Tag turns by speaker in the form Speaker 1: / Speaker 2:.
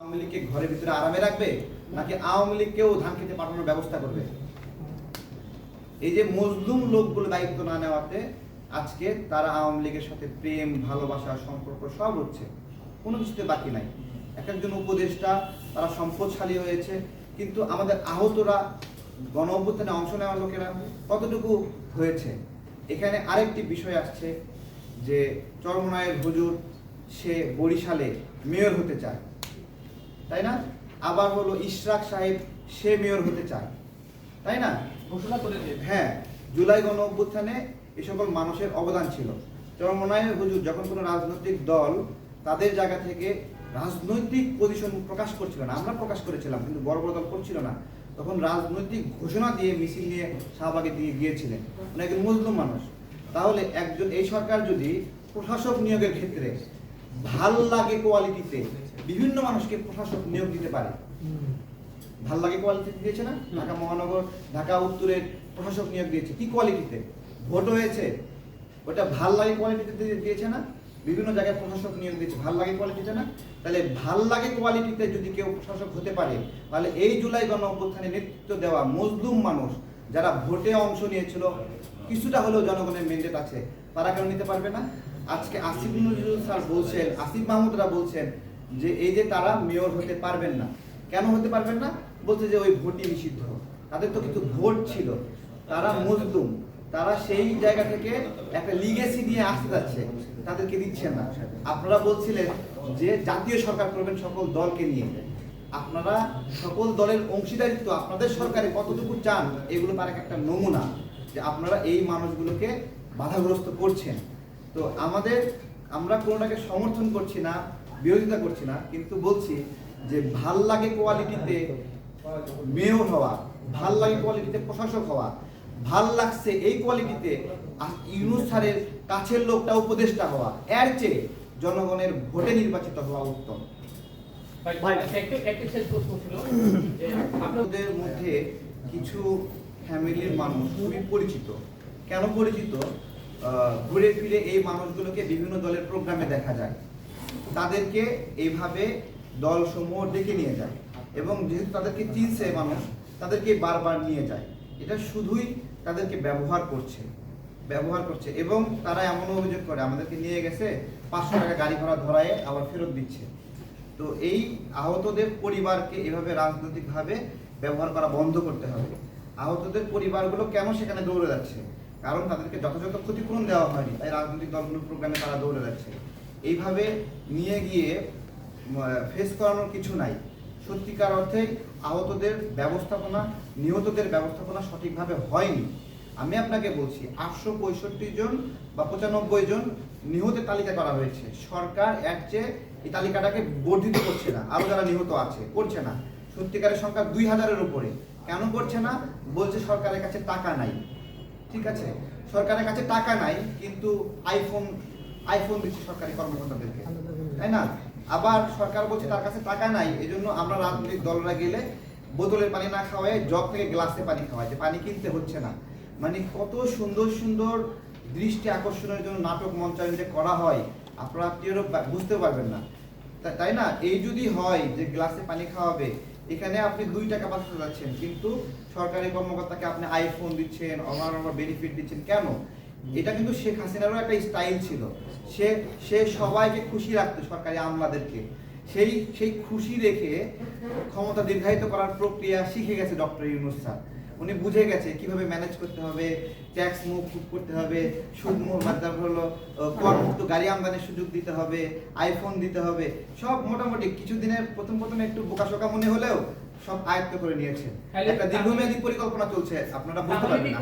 Speaker 1: আওয়ামী লীগকে ঘরের ভিতরে আরামে রাখবে নাকি আওয়ামী লীগকেও ধান খেতে পাঠানোর ব্যবস্থা করবে? এই যে মজলুম লোকগুলো দায়িত্ব না নেওয়াতে আজকে তারা আওয়ামী লীগের সাথে প্রেম, ভালোবাসা, সম্পর্ক সব হচ্ছে। কোনো কিছুতে বাকি নাই। এক একজন উপদেষ্টা, তারা সম্পদশালী হয়েছে, কিন্তু আমাদের আহতরা গণ অভ্যুত্থানে অংশ নেওয়ার লোকেরা কতটুকু হয়েছে? এখানে আরেকটি বিষয় আসছে যে চরমনায়ের হুজুর সে বরিশালে মেয়র হতে চায়। তাই না? আবার হলো ইশরাক সাহেব সে মেয়র হতে চায়। তাই না?
Speaker 2: ঘোষণা করে
Speaker 1: হ্যাঁ জুলাই গণ অভ্যুত্থানে এ সকল মানুষের অবদান ছিল। চরমনায়ের হুজুর যখন কোনো রাজনৈতিক দল তাদের জায়গা থেকে রাজনৈতিক পজিশন প্রকাশ করছিল না আমরা প্রকাশ করেছিলাম কিন্তু বড় বড় দল করছিল না তখন রাজনৈতিক ঘোষণা দিয়ে মিছিল নিয়ে শাহবাগে দিয়ে গিয়েছিলেন। মানে একজন মুসলিম মানুষ। তাহলে একজন এই সরকার যদি প্রশাসক নিয়োগের ক্ষেত্রে ভালো লাগে কোয়ালিটিতে বিভিন্ন মানুষকে প্রশাসক নিয়োগ দিতে পারে। ভালো লাগে কোয়ালিটিতে দিয়েছে না? ঢাকা মহানগর ঢাকা উত্তরের প্রশাসক নিয়োগ দিয়েছে। কি কোয়ালিটিতে ভোট হয়েছে। ওটা ভালো লাগে কোয়ালিটিতে দিয়েছে না? বিভিন্ন জায়গায় প্রশাসক নিয়োগ দিয়েছে। ভালো লাগে কোয়ালিটিতে না? তাহলে ভালো লাগে কোয়ালিটিতে যদি কেউ প্রশাসক হতে পারে তাহলে এই জুলাই গণ অভ্যুত্থানে নেতৃত্ব দেওয়া মজলুম মানুষ যারা ভোটে অংশ নিয়েছিল কিছুটা হলেও জনগণের মেন্ডেট আছে তারা কেন নিতে পারবে না? আজকে আসিফ নজরুল স্যার বলছেন, আসিফ মাহমুদরা বলছেন যে এই যে তারা মেয়র হতে পারবেন না। কেন হতে পারবেন না? বলছে যে ওই ভোটই নিষিদ্ধ। তাদের তো কিন্তু ভোট ছিল। তারা মজদুম তারা সেই জায়গা থেকে একটা লিগেসি নিয়ে আসতে যাচ্ছে। তাদেরকে দিচ্ছেন না। আপনারা বলছিলেন যে জাতীয় সরকার করবেন সকল দলকে নিয়ে। আপনারা সকল দলের অংশীদারিত্ব আপনাদের সরকারে কতটুকু চান, এগুলো তার এক একটা নমুনা যে আপনারা এই মানুষগুলোকে বাধাগ্রস্ত করছেন। তো আমাদের আমরা কোনোটাকে সমর্থন করছি না বিরোধিতা করছি না কিন্তু বলছি যে ভালো লাগে কোয়ালিটিতে মেয়র হওয়া ভালো লাগে কোয়ালিটিতে প্রশাসক হওয়া ভালো লাগছে এই কোয়ালিটিতে ইউনুস স্যারের কাছের লোকটা উপদেষ্টা হওয়া এর চেয়ে জনগণের ভোটে নির্বাচিত হওয়া উত্তম। আপনাদের মধ্যে কিছু ফ্যামিলির মানুষ খুবই পরিচিত। কেন পরিচিত? ঘুরে ফিরে এই মানুষগুলোকে বিভিন্ন দলের প্রোগ্রামে দেখা যায়। তাদেরকে এইভাবে দলসমূহ ডেকে নিয়ে যায় এবং যেহেতু তাদেরকে চিনছে মানুষ, তাদেরকে বারবার নিয়ে যায়। এটা শুধুই তাদেরকে ব্যবহার করছে ব্যবহার করছে এবং তারা এমন অভিযোগ করে, আমাদেরকে নিয়ে গেছে, পাঁচশো টাকা গাড়ি ভাড়া ধরায় আবার ফেরত দিচ্ছে। তো এই আহতদের পরিবারকে এভাবে রাজনৈতিকভাবে ব্যবহার করা বন্ধ করতে হবে। আহতদের পরিবারগুলো কেন সেখানে দৌড়ে যাচ্ছে? কারণ তাদেরকে যথাযথ ক্ষতিপূরণ দেওয়া হয়নি। তাই রাজনৈতিক দলগুলোর প্রোগ্রামে তারা দৌড়ে যাচ্ছে। এইভাবে নিয়ে গিয়ে ফেস করানোর কিছু নাই। সত্যিকার অর্থে আহতদের ব্যবস্থাপনা, নিহতদের ব্যবস্থাপনা সঠিকভাবে হয়নি। আমি আপনাকে বলছি, আটশো পঁয়ষট্টি জন বা পঁচানব্বই জন নিহতের তালিকা করা হয়েছে। সরকার চেয়ে এই তালিকাটাকে বর্ধিত করছে না। আরও যারা নিহত আছে, করছে না। সত্যিকারের সংখ্যা দুই হাজারের উপরে। কেন করছে না? বলছে সরকারের কাছে টাকা নাই। ঠিক আছে? সরকারের কাছে টাকা নাই, কিন্তু আইফোন আইফোন দিচ্ছে সরকারি কর্মকর্তাদেরকে। তাই না? আবার সরকার বলছে তার কাছে টাকা নাই, এজন্য আমরা রাজনৈতিক দলরা গেলে বোতলের পানি না খাওয়ায়, জগ থেকে গ্লাসে পানি খাওয়ায়, যে পানি কিনতে হচ্ছে না। মানে কত সুন্দর সুন্দর দৃষ্টি আকর্ষণের জন্য নাটক মঞ্চায়ন যে করা হয়, আপনারা কেউ বুঝতে পারবেন না। তাই না? এই যদি হয় যে গ্লাসে পানি খাওয়াবে এখানে আপনি দুই টাকা পাঠাতে যাচ্ছেন, কিন্তু সরকারি কর্মকর্তাকে আপনি আইফোন দিচ্ছেন অন্যান্য বেনিফিট দিচ্ছেন, কেন? এটা কিন্তু শেখ হাসিনারও একটা স্টাইল ছিল। সে সে সবাইকে খুশি রাখতো সরকারি আমলাদেরকে। সেই সেই খুশি রেখে ক্ষমতা দীর্ঘায়িত করার প্রক্রিয়া শিখে গেছে ডক্টর ইউনুস স্যার। উনি বুঝে গেছে কীভাবে ম্যানেজ করতে হবে ট্যাক্স মুভ করতে হবে সুদ মুভ তারপর হলো কর করমুক্ত গাড়ি আমদানির সুযোগ দিতে হবে আইফোন দিতে হবে সব মোটামুটি কিছু দিনের প্রথম প্রথম একটু বোকাশোকা মনে হলেও সব আয়ত্ত করে নিয়েছে। একটা দীর্ঘমেয়াদী পরিকল্পনা চলছে আপনারা বুঝতে পারবেন